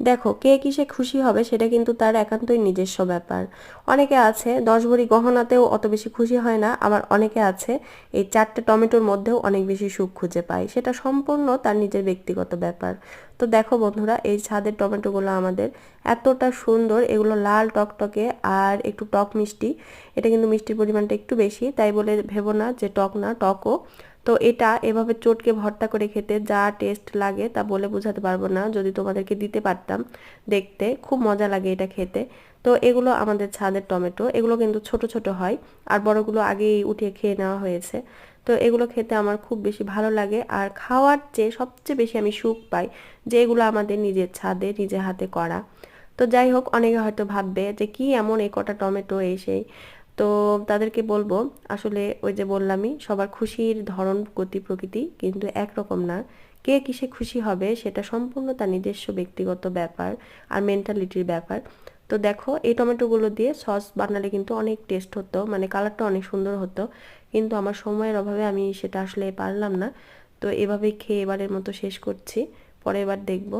দেখো, কে কিসে খুশি হবে সেটা কিন্তু তার একান্তই নিজস্ব ব্যাপার। অনেকে আছে, দশ ভরি গহনাতেও অত বেশি খুশি হয় না, আবার অনেকে আছে, এই চারটে টমেটোর মধ্যেও অনেক বেশি সুখ খুঁজে পায়। সেটা সম্পূর্ণ তার নিজের ব্যক্তিগত ব্যাপার। তো দেখো বন্ধুরা, এই ছাদের টমেটোগুলো আমাদের এতটা সুন্দর, এগুলো লাল টকটকে আর একটু টক মিষ্টি। এটা কিন্তু মিষ্টির পরিমাণটা একটু বেশি, তাই বলে ভেবো না যে টক না, টকও। তো এটা এভাবে চটকে ভর্তা করে খেতে যা টেস্ট লাগে তা বলে বোঝাতে পারব না, যদি তোমাদেরকে দিতে পারতাম দেখতে, খুব মজা লাগে এটা খেতে। তো এগুলো আমাদের ছাদের টমেটো, এগুলো কিন্তু ছোট ছোট হয় আর বড়গুলো আগেই উঠিয়ে খেয়ে নেওয়া হয়েছে। তো এগুলো খেতে আমার খুব বেশি ভালো লাগে আর খাওয়ার চেয়ে সবচেয়ে বেশি আমি সুখ পাই যে এগুলো আমাদের নিজের ছাদে, নিজের হাতে করা। তো যাই হোক, অনেকে হয়তো ভাববে যে কি এমন এই কটা টমেটো এসে তো তাদেরকে বলব, আসলে ওই যে বললামই, সবার খুশির ধরন গতি প্রকৃতি কিন্তু একরকম না। কে কিসে খুশি হবে সেটা সম্পূর্ণ তার নিজস্ব ব্যক্তিগত ব্যাপার আর মেন্টালিটির ব্যাপার। তো দেখো, এই টমেটোগুলো দিয়ে সস বানালে কিন্তু অনেক টেস্ট হতো মানে কালারটা অনেক সুন্দর হতো, কিন্তু আমার সময়ের অভাবে আমি সেটা আসলে পারলাম না। তো এভাবেই খেয়ে এবারের মতো শেষ করছি, পরের বার দেখব।